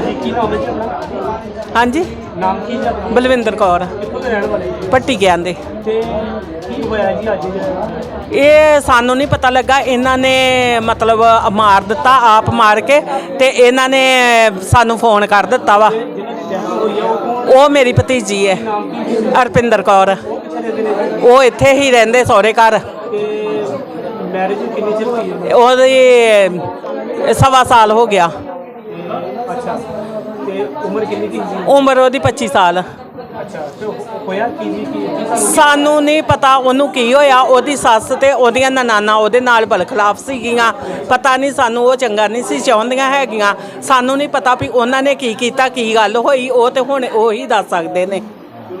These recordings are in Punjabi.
ਹਾਂਜੀ ਕੀ ਨਾਮ ਹੈ ਜੀ ਆਪਣਾ? ਹਾਂਜੀ। ਨਾਮ ਕੀ ਜੀ ਆਪਣਾ? ਬਲਵਿੰਦਰ ਕੌਰ। ਕਿੱਥੋਂ ਦੇ ਰਹਿਣ ਵਾਲੇ ਜੀ? ਪੱਟੀ ਗਿਆਂਦੇ ਤੇ ਕੀ ਹੋਇਆ ਜੀ ਅੱਜ ਇਹ ਸਾਨੂੰ ਨਹੀਂ ਪਤਾ ਲੱਗਾ ਇਹਨਾਂ ਨੇ ਮਤਲਬ ਮਾਰ ਦਿੱਤਾ ਆਪ ਮਾਰ ਕੇ ਤੇ ਇਹਨਾਂ ਨੇ ਸਾਨੂੰ ਫੋਨ ਕਰ ਦਿੱਤਾ ਵਾ। ਜਿਹਨਾਂ ਦੀ ਡੈਥ ਹੋਈ ਆ ਉਹ ਕੌਣ ਉਹ ਮੇਰੀ ਭਤੀਜੀ ਹੈ? ਅਰਪਿੰਦਰ ਕੌਰ। ਕਿੱਥੇ ਨੇ? ਉਹ ਇੱਥੇ ਹੀ ਰਹਿੰਦੇ ਸਹੁਰੇ ਘਰ। ਤੇ ਮੈਰਿਜ ਕਿੰਨੀ ਚਿਰ ਹੋਈ ਹੈ ਉਹਦੀ ਸਵਾ ਸਾਲ ਹੋ ਗਿਆ। ਉਮਰ ਕਿੰਨੀ ਕੀ ਸੀ ਉਮਰ ਉਹਦੀ 25 ਸਾਲ। ਅੱਛਾ ਤੇ ਹੋਇਆ ਕੀ ਜੀ? ਕੀ ਸਾਨੂੰ ਨਹੀਂ ਪਤਾ ਉਹਨੂੰ ਕੀ ਹੋਇਆ। ਉਹਦੀ ਸੱਸ ਤੇ ਉਹਦੀਆਂ ਨਨਾਨਾ ਉਹਦੇ ਨਾਲ ਬਲਖਲਾਫ ਸੀਗੀਆਂ। ਪਤਾ ਨਹੀਂ ਸਾਨੂੰ ਉਹ ਚੰਗਾ ਨਹੀਂ ਸੀ ਚਾਹੁੰਦੀਆਂ ਹੈਗੀਆਂ। ਸਾਨੂੰ ਨਹੀਂ ਪਤਾ ਵੀ ਉਹਨਾਂ ਨੇ ਕੀ ਕੀਤਾ ਕੀ ਗੱਲ ਹੋਈ। ਉਹ ਤੇ ਹੁਣ ਉਹੀ ਦੱਸ ਸਕਦੇ ਨੇ।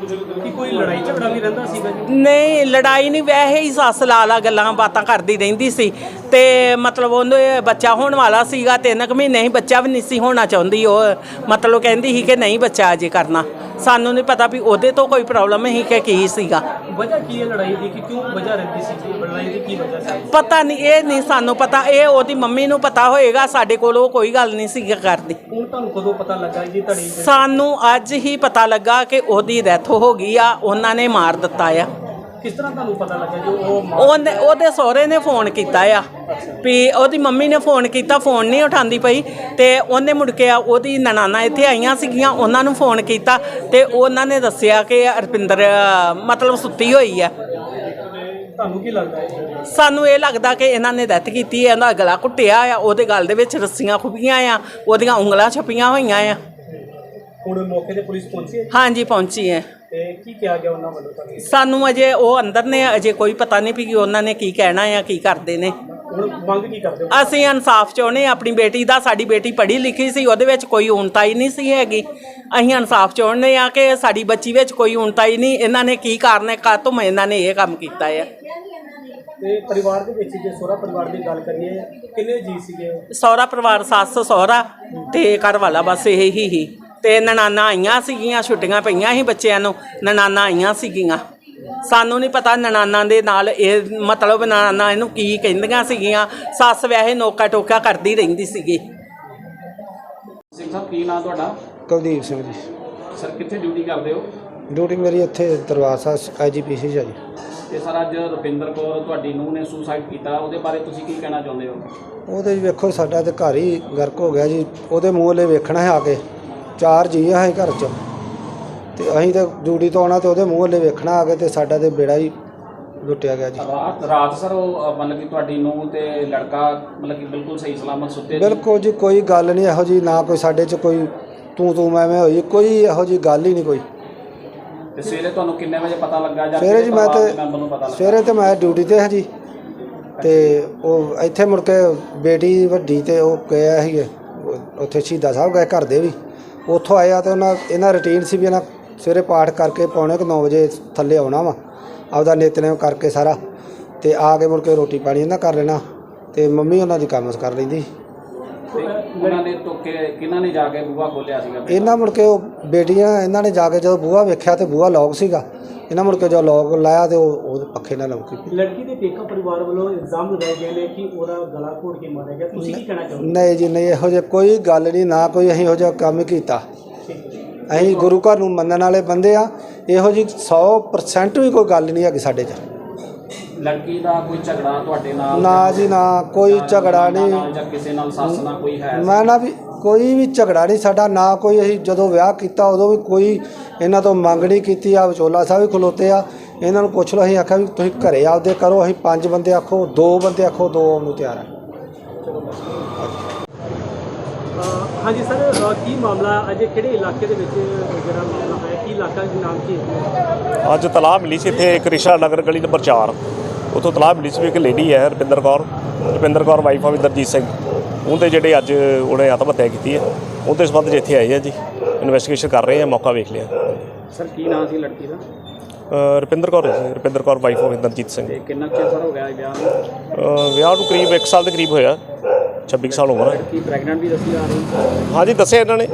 ਕੀ ਕੋਈ ਲੜਾਈ ਝਗੜਾ ਵੀ ਰਹਿੰਦਾ ਸੀਗਾ ਜੀ ਨਹੀਂ, ਲੜਾਈ ਨਹੀਂ, ਵੈਸੇ ਹੀ ਸੱਸ ਲਾਲਾ ਗੱਲਾਂ ਬਾਤਾਂ ਕਰਦੀ ਰਹਿੰਦੀ ਸੀ। ਤੇ ਮਤਲਬ ਉਹਨੂੰ ਬੱਚਾ ਹੋਣ ਵਾਲਾ ਸੀਗਾ, ਤਿੰਨ ਕੁ ਮਹੀਨੇ ਹੀ ਬੱਚਾ ਵੀ ਨਹੀਂ ਸੀ ਹੋਣਾ ਚਾਹੁੰਦੀ। ਉਹ ਮਤਲਬ ਕਹਿੰਦੀ ਸੀ ਕਿ ਨਹੀਂ ਬੱਚਾ ਅਜੇ ਕਰਨਾ। ਸਾਨੂੰ ਨਹੀਂ ਪਤਾ ਵੀ ਉਹਦੇ ਤੋਂ ਕੋਈ ਪ੍ਰੋਬਲਮ ਹੀ ਕਿ ਕੀ ਸੀਗਾ। ਵਜ੍ਹਾ ਕੀ ਹੈ ਲੜਾਈ ਦੀ ਕਿ ਕਿਉਂ ਵਜ੍ਹਾ ਰਹਿੰਦੀ ਸੀ? ਜੀ ਲੜਾਈ ਦੀ ਕੀ ਵਜ੍ਹਾ ਸੀ? ਪਤਾ ਨਹੀਂ ਇਹ ਨਹੀਂ ਸਾਨੂੰ ਪਤਾ। ਇਹ ਉਹਦੀ ਮੰਮੀ ਨੂੰ ਪਤਾ ਹੋਏਗਾ ਸਾਡੇ ਕੋਲ ਉਹ ਕੋਈ ਗੱਲ ਨਹੀਂ ਸੀ ਕਰਦੀ। ਹੁਣ ਤੁਹਾਨੂੰ ਕਦੋਂ ਪਤਾ ਲੱਗਾ ਜੀ ਤੁਹਾਡੀ ਸਾਨੂੰ ਅੱਜ ਹੀ ਪਤਾ ਲੱਗਾ ਕਿ ਉਹਦੀ ਡੈਥ ਹੋ ਗਈ ਆ ਉਹਨਾਂ ਨੇ ਮਾਰ ਦਿੱਤਾ ਆ। ਕਿਸ ਤਰ੍ਹਾਂ ਤੁਹਾਨੂੰ ਪਤਾ ਲੱਗਾ ਜੀ ਉਹ ਮਾਂ- ਉਹਨੇ ਉਹਦੇ ਸਹੁਰੇ ਨੇ ਫੋਨ ਕੀਤਾ ਆ। ਵੀ ਉਹਦੀ ਮੰਮੀ ਨੇ ਫੋਨ ਕੀਤਾ ਫੋਨ ਨਹੀਂ ਉਠਾਉਂਦੀ ਪਈ ਤੇ ਉਹਨੇ ਮੁੜ ਕੇ ਆ ਉਹਦੀ ਨਨਾਨਾ ਇੱਥੇ ਆਈਆਂ ਸੀਗੀਆਂ ਉਹਨਾਂ ਨੂੰ ਫੋਨ ਕੀਤਾ ਤੇ ਉਹਨਾਂ ਨੇ ਦੱਸਿਆ ਕਿ ਅਰਪਿੰਦਰ ਮਤਲਬ ਸੁੱਤੀ ਹੋਈ ਆ ਤੁਹਾਨੂੰ ਕੀ ਲੱਗਦਾ ਹੈ? ਸਾਨੂੰ ਇਹ ਲੱਗਦਾ ਕਿ ਇਹਨਾਂ ਨੇ ਡੈਥ ਕੀਤੀ ਹੈ ਉਹਦਾ ਗਲਾ ਘੁੱਟਿਆ ਆ ਉਹਦੇ ਗਲ ਦੇ ਵਿੱਚ ਰੱਸੀਆਂ ਖੁੱਭੀਆਂ ਆ ਉਹਦੀਆਂ ਉਂਗਲਾਂ ਛਪੀਆਂ ਹੋਈਆਂ ਆ। ਹੁਣ ਮੌਕੇ ਤੇ ਪੁਲਿਸ ਪਹੁੰਚੀ ਹੈ? ਹਾਂਜੀ ਪਹੁੰਚੀ ਹੈ। ਤੇ ਕੀ ਕਿਹਾ ਗਿਆ ਉਹਨਾਂ ਵੱਲੋਂ? ਤੁਹਾਨੂੰ ਸਾਨੂੰ ਅਜੇ ਉਹ ਅੰਦਰ ਨੇ ਅਜੇ ਕੋਈ ਪਤਾ ਨਹੀਂ ਵੀ ਕਿ ਉਹਨਾਂ ਨੇ ਕੀ ਕਹਿਣਾ ਆ ਕੀ ਕਰਦੇ ਨੇ। ਹੁਣ ਮੰਗ ਕੀ ਕਰਦੇ ਹੋ? ਅਸੀਂ ਇਨਸਾਫ ਚਾਹੁੰਦੇ ਹਾਂ ਆਪਣੀ ਬੇਟੀ ਦਾ ਸਾਡੀ ਬੇਟੀ ਪੜ੍ਹੀ ਲਿਖੀ ਸੀ ਉਹਦੇ ਵਿੱਚ ਕੋਈ ਊਣਤਾਈ ਨਹੀਂ ਸੀ ਹੈਗੀ। ਅਸੀਂ ਇਨਸਾਫ ਚਾਹੁੰਦੇ ਹਾਂ ਕਿ ਸਾਡੀ ਬੱਚੀ ਵਿੱਚ ਕੋਈ ਊਣਤਾਈ ਨਹੀਂ। ਇਹਨਾਂ ਨੇ ਕੀ ਕਾਰਨ ਹੈ ਕਾਹਤੋਂ ਇਹਨਾਂ ਨੇ ਇਹ ਕੰਮ ਕੀਤਾ ਹੈ? ਤੇ ਪਰਿਵਾਰ ਦੇ ਵਿੱਚ ਜੇ ਸੋਹਰਾ ਪਰਿਵਾਰ ਦੀ ਗੱਲ ਕਰੀਏ ਕਿੰਨੇ ਜੀ ਸੀਗੇ ਉਹ? ਸਹੁਰਾ ਪਰਿਵਾਰ ਸੱਸ ਸਹੁਰਾ ਤੇ ਘਰ ਵਾਲਾ ਬਸ ਇਹ ਹੀ। ਤੇ ਨਨਾਨਾ ਆਈਆਂ ਸੀਗੀਆਂ ਛੁੱਟੀਆਂ ਪਈਆਂ ਸੀ ਬੱਚਿਆਂ ਨੂੰ ਨਨਾਨਾ ਆਈਆਂ ਸੀਗੀਆਂ। ਸਾਨੂੰ ਨਹੀਂ ਪਤਾ ਨਨਾਨਾ ਦੇ ਨਾਲ ਇਹ ਮਤਲਬ ਨਨਾਨਾ ਇਹਨੂੰ ਕੀ ਕਹਿੰਦੀਆਂ ਸੀਗੀਆਂ। ਸੱਸ ਵੈਸੇ ਨੋਕਾ ਟੋਕਾ ਕਰਦੀ ਰਹਿੰਦੀ ਸੀਗੀ। ਸਿੰਘ ਸਾਹਿਬ ਕੀ ਨਾਂ ਤੁਹਾਡਾ? ਕੁਲਦੀਪ ਸਿੰਘ ਜੀ। ਸਰ ਕਿੱਥੇ ਡਿਊਟੀ ਕਰਦੇ ਹੋ? ਡਿਊਟੀ ਮੇਰੀ ਇੱਥੇ ਦਰਬਾਰ ਸਾਹਿਬ ਆਈਜੀਪੀਸੀ ਜੀ। ਤੇ ਸਰ ਅੱਜ ਰੁਪਿੰਦਰ ਕੌਰ ਤੁਹਾਡੀ ਨੂੰਹ ਨੇ ਸੁਸਾਈਡ ਕੀਤਾ। ਉਹਦੇ ਬਾਰੇ ਤੁਸੀਂ ਕੀ ਕਹਿਣਾ ਚਾਹੁੰਦੇ ਹੋ? ਉਹਦੇ ਜੀ ਵੇਖੋ ਸਾਡਾ ਤੇ ਘਰ ਹੀ ਗਰਕ ਹੋ ਗਿਆ ਜੀ। ਉਹਦੇ ਮੂੰਹ ਲਈ ਵੇਖਣਾ ਹੈ ਆ ਕੇ। ਚਾਰ ਜੀ ਆ ਅਸੀਂ ਘਰ 'ਚ। ਤੇ ਅਸੀਂ ਤੇ ਡਿਊਟੀ ਤੋਂ ਆਉਣਾ ਤੇ ਉਹਦੇ ਮੂੰਹ ਲਈ ਵੇਖਣਾ ਆ ਕੇ ਤੇ ਸਾਡਾ ਤੇ ਬੇੜਾ ਹੀ ਲੁੱਟਿਆ ਗਿਆ ਜੀ। ਰਾਤ ਰਾਤ ਸਰ ਉਹ ਅ, ਮਤਲਬ ਕਿ ਤੁਹਾਡੀ ਨੂੰਹ ਤੇ ਲੜਕਾ ਮਤਲਬ ਕਿ ਬਿਲਕੁਲ ਸਹੀ ਸਲਾਮਤ ਸੁੱਤੇ ਸੀ? ਬਿਲਕੁਲ ਜੀ ਕੋਈ ਗੱਲ ਨਹੀਂ ਇਹੋ ਜੀ ਨਾ ਕੋਈ ਸਾਡੇ 'ਚ ਕੋਈ ਤੂੰ ਤੂੰ ਮੈਂ ਮੈਂ ਹੋਈ ਕੋਈ ਇਹੋ ਜੀ ਗੱਲ ਹੀ ਨਹੀਂ ਕੋਈ। ਤੇ ਸਵੇਰੇ ਤੁਹਾਨੂੰ ਕਿੰਨੇ ਵਜੇ ਪਤਾ ਲੱਗਾ ਜਾਂ ਸਵੇਰੇ ਜੀ ਮੈਂ ਤੇ ਮੈਂਬਰ ਨੂੰ ਪਤਾ ਲੱਗਾ? ਸਵੇਰੇ ਤੇ ਮੈਂ ਡਿਊਟੀ ਤੇ ਹਾਂ ਜੀ। ਤੇ ਉਹ ਇੱਥੇ ਮੁੜ ਕੇ ਬੇਟੀ ਵੱਡੀ ਤੇ ਉਹ ਗਿਆ ਸੀਗੇ ਉਹ- ਉੱਥੇ ਸ਼ਹੀਦਾਂ ਸਾਹਿਬ ਗਏ ਘਰ ਦੇ ਵੀ। ਉੱਥੋਂ ਆਇਆ ਤੇ ਉਹਨਾਂ ਇਹਨਾਂ ਰੁਟੀਨ ਸੀ ਵੀ ਇਹਨਾਂ ਸਵੇਰੇ ਪਾਠ ਕਰਕੇ ਪੌਣੇ ਕੁ 9 ਵਜੇ ਥੱਲੇ ਆਉਣਾ ਵਾ ਆਪਦਾ ਨਿਤਨੇਮ ਕਰਕੇ ਸਾਰਾ ਤੇ ਆ ਕੇ ਮੁੜ ਕੇ ਰੋਟੀ ਪਾਣੀ ਇਹਨਾਂ ਕਰ ਲੈਣਾ ਤੇ ਮੰਮੀ ਉਹਨਾਂ ਦੀ ਕੰਮ ਕਰ ਲੈਂਦੀ। ਤੇ ਉਹਨਾਂ ਨੇ ਤੋਂ ਕਿ ਕਿਹਨਾਂ ਨੇ ਜਾ ਕੇ ਬੂਹਾ ਖੋਲਿਆ ਸੀਗਾ ਇਹਨਾਂ ਮੁੜ ਕੇ ਉਹ ਬੇਟੀਆਂ ਇਹਨਾਂ ਨੇ ਜਾ ਕੇ ਜਦੋਂ ਬੂਹਾ ਵੇਖਿਆ ਤੇ ਬੂਹਾ ਲੌਕ ਸੀਗਾ ਇਹਨਾਂ ਮੁੜ ਕੇ ਜਦੋਂ ਲੌਕ ਲਾਇਆ ਤੇ ਉਹ ਉਹ ਪੱਖੇ ਨਾਲ ਲੌਕੀ ਲੜਕੀ ਦੇ ਪੇਕਾ ਪਰਿਵਾਰ ਵੱਲੋਂ ਇਲਜ਼ਾਮ ਲਗਾਏ ਗਏ ਨੇ ਕਿ ਉਹਦਾ ਗਲਾ ਘੋਟ ਕੇ ਮਾਰਿਆ ਗਿਆ ਤੁਸੀਂ ਕੀ ਕਹਿਣਾ ਚਾਹੁੰਦੇ ਨਹੀਂ ਜੀ ਨਹੀਂ ਇਹੋ ਜਿਹਾ ਕੋਈ ਗੱਲ ਨਹੀਂ ਨਾ ਕੋਈ ਅਸੀਂ ਇਹੋ ਜਿਹਾ ਕੰਮ ਹੀ ਕੀਤਾ। ਅਸੀਂ ਗੁਰੂ ਘਰ ਨੂੰ ਮੰਨਣ ਵਾਲੇ ਬੰਦੇ ਆ ਇਹੋ ਜੀ 100% ਵੀ ਕੋਈ ਗੱਲ ਨਹੀਂ ਹੈਗੀ ਸਾਡੇ 'ਚ। ਲੜਕੀ ਦਾ ਕੋਈ ਝਗੜਾ ਤੁਹਾਡੇ ਨਾਲ ਨਾ ਜੀ ਨਾ ਕੋਈ ਝਗੜਾ ਨਹੀਂ। ਜਾਂ ਕਿਸੇ ਨਾਲ ਸੱਸ ਨਾਲ ਕੋਈ ਹੈ ਮੈਂ ਨਾ ਵੀ ਕੋਈ ਵੀ ਝਗੜਾ ਨਹੀਂ ਸਾਡਾ ਨਾ ਕੋਈ ਅਸੀਂ ਜਦੋਂ ਵਿਆਹ ਕੀਤਾ ਉਦੋਂ ਵੀ ਕੋਈ ਇਹਨਾਂ ਤੋਂ ਮੰਗ ਨਹੀਂ ਕੀਤੀ। ਆ ਵਿਚੋਲਾ ਸਾਹਿਬ ਵੀ ਖਲੋਤੇ ਆ ਇਹਨਾਂ ਨੂੰ ਪੁੱਛ ਲਓ ਅਸੀਂ ਆਖਿਆ ਵੀ ਤੁਸੀਂ ਘਰੇ ਆਪਦੇ ਕਰੋ ਅਸੀਂ ਪੰਜ ਬੰਦੇ ਆਖੋ ਦੋ ਬੰਦੇ ਆਖੋ ਦੋ ਨੂੰ ਤਿਆਰ ਆ। ਹਾਂਜੀ ਸਰ ਕੀ ਮਾਮਲਾ ਅਜੇ ਕਿਹੜੇ ਇਲਾਕੇ ਦੇ ਵਿੱਚ ਜਿਹੜਾ ਮਾਮਲਾ ਹੋਇਆ? ਕੀ ਇਲਾਕਾ ਦਾ ਨਾਮ ਕੀ ਹੈ? ਅੱਜ ਤਲਾਹ ਮਿਲੀ ਸੀ ਇੱਥੇ ਕ੍ਰਿਸ਼ਨਾ ਨਗਰ ਗਲੀ ਨੰਬਰ 4 ਉੱਥੋਂ ਤਲਾਹ ਮਿਲੀ ਸੀ ਇੱਕ ਲੇਡੀ ਹੈ Rupinder Kaur. Rupinder Kaur wife of Inderjit Singh. ਉਹਦੇ ਜਿਹੜੇ ਅੱਜ ਉਹਨੇ ਆਤਮ ਹੱਤਿਆ ਕੀਤੀ ਹੈ। ਉਹਦੇ ਸੰਬੰਧ 'ਚ ਇੱਥੇ ਆਏ ਆ ਜੀ। ਇਨਵੈਸਟੀਗੇਸ਼ਨ ਕਰ ਰਹੇ ਆ ਮੌਕਾ ਵੇਖ ਲਿਆ। ਸਰ ਕੀ ਨਾਮ ਸੀ ਲੜਕੀ ਦਾ? Rupinder Kaur Rupinder Kaur wife of Inderjit Singh. ਕਿੰਨਾ ਚਿਰ ਹੋ ਗਿਆ ਵਿਆਹ ਨੂੰ? ਵਿਆਹ ਨੂੰ ਕਰੀਬ 1 ਸਾਲ ਦੇ ਕਰੀਬ ਹੋਇਆ। 26 ਸਾਲ ਉਮਰ ਹੈ। ਕੀ ਪ੍ਰੈਗਨੈਂਟ ਵੀ ਦੱਸੀ ਜਾ ਰਹੀ? ਹਾਂਜੀ ਦੱਸਿਆ ਇਹਨਾਂ ਨੇ।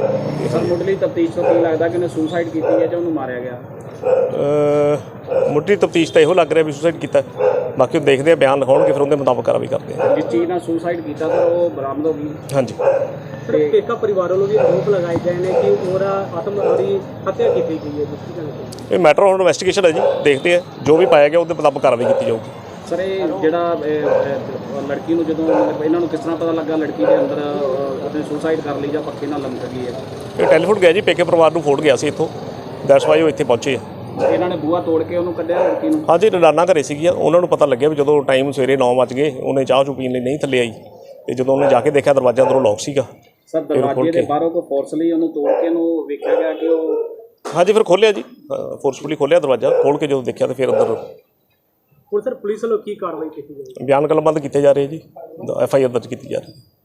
ਸਰ ਮੁੱਢਲੀ ਤਫਤੀਸ਼ ਤੋਂ ਕੀ ਲੱਗਦਾ ਕਿ ਉਹਨੇ ਸੁਸਾਈਡ ਕੀਤੀ ਹੈ ਜਾਂ ਉਹਨੂੰ ਮਾਰਿਆ ਗਿਆ? ਅ, ਮੁੱਢਲੀ ਤਫਤੀਸ਼ ਤਾਂ ਇਹੋ ਲੱਗ ਰਿਹਾ ਵੀ ਸੁਸਾਈਡ ਕੀਤਾ ਬਾਕੀ ਉਹ ਦੇਖਦੇ ਆ ਬਿਆਨ ਲਿਖਾਉਣਗੇ ਫਿਰ ਉਹਦੇ ਮੁਤਾਬਕ ਕਾਰਵਾਈ ਕਰਦੇ ਆ। ਜਿਸ ਚੀਜ਼ ਨਾਲ ਸੁਸਾਈਡ ਕੀਤਾ ਸਰ ਉਹ ਬਰਾਮਦ ਹੋ ਗਈ। ਹਾਂਜੀ। ਸਰ ਪੇਕਾ ਪਰਿਵਾਰ ਵੱਲੋਂ ਵੀ ਆਰੋਪ ਲਗਾਏ ਗਏ ਨੇ ਕਿ ਉਹਦਾ ਆਤਮ ਉਹਦੀ ਹੱਤਿਆ ਕੀਤੀ ਗਈ ਹੈ ਜਿਸ ਚਾਹੁੰਦੇ ਇਹ ਮੈਟਰ ਹੁਣ ਇਨਵੈਸਟੀਗੇਸ਼ਨ ਹੈ ਜੀ ਦੇਖਦੇ ਆ। ਜੋ ਵੀ ਪਾਇਆ ਗਿਆ ਉਹਦੇ ਮੁਤਾਬਕ ਕਾਰਵਾਈ ਕੀਤੀ ਜਾਊਗੀ। ਸਰ ਇਹ ਜਿਹੜਾ ਲੜਕੀ ਨੂੰ ਜਦੋਂ ਇਹਨਾਂ ਨੂੰ ਕਿਸ ਤਰ੍ਹਾਂ ਪਤਾ ਲੱਗਾ ਲੜਕੀ ਦੇ ਅੰਦਰ ਉਹਨੇ ਸੁਸਾਈਡ ਕਰ ਲਈ ਜਾਂ ਪੱਖੇ ਨਾਲ ਲਮਕ ਗਈ ਹੈ? ਇਹ ਟੈਲੀਫੋਨ ਗਿਆ ਜੀ ਪੇਕੇ ਪਰਿਵਾਰ ਨੂੰ ਫੋਨ ਗਿਆ ਸੀ ਇੱਥੋਂ। ਦੈਟਸ ਵਾਈ ਉਹ ਇੱਥੇ ਪਹੁੰਚੇ ਇਹਨਾਂ ਨੇ ਬੂਹਾ ਤੋੜ ਕੇ ਉਹਨੂੰ ਕੱਢਿਆ ਲੜਕੀ ਨੂੰ? ਹਾਂਜੀ ਨਨਾਨਾ ਘਰੇ ਸੀਗੀਆਂ ਉਹਨਾਂ ਨੂੰ ਪਤਾ ਲੱਗਿਆ ਵੀ ਜਦੋਂ ਟਾਈਮ ਸਵੇਰੇ 9 ਵਜ ਗਏ ਉਹਨੇ ਚਾਹ ਚੂ ਪੀਣ ਲਈ ਨਹੀਂ ਥੱਲੇ ਆਈ। ਤੇ ਜਦੋਂ ਉਹਨੇ ਜਾ ਕੇ ਦੇਖਿਆ ਦਰਵਾਜ਼ਾ ਅੰਦਰੋਂ ਲੌਕ ਸੀਗਾ। ਸਰ ਦਰਵਾਜ਼ੇ ਦੇ ਬਾਹਰੋਂ ਕੋ ਫੋਰਸਲੀ ਉਹਨੂੰ ਤੋੜ ਕੇ ਉਹਨੂੰ ਵੇਖਿਆ ਗਿਆ ਕਿ ਉਹ ਹਾਂਜੀ ਫਿਰ ਖੋਲਿਆ ਜੀ। ਫੋਰਸਫੁਲੀ ਖੋਲਿਆ ਦਰਵਾਜ਼ਾ ਖੋਲ ਕੇ ਜਦੋਂ ਦੇਖਿਆ ਤੇ ਫਿਰ ਅੰਦਰ ਹੁਣ ਸਰ ਪੁਲਿਸ ਵੱਲੋਂ ਕੀ ਕਾਰਵਾਈ ਕੀਤੀ ਜਾਏਗੀ ਬਿਆਨ ਕਲਮਬੰਦ ਕੀਤੇ ਜਾ ਰਹੇ ਜੀ। ਐਫ ਆਈ ਆਰ ਦਰਜ ਕੀਤੀ ਜਾ ਰਹੀ ਹੈ।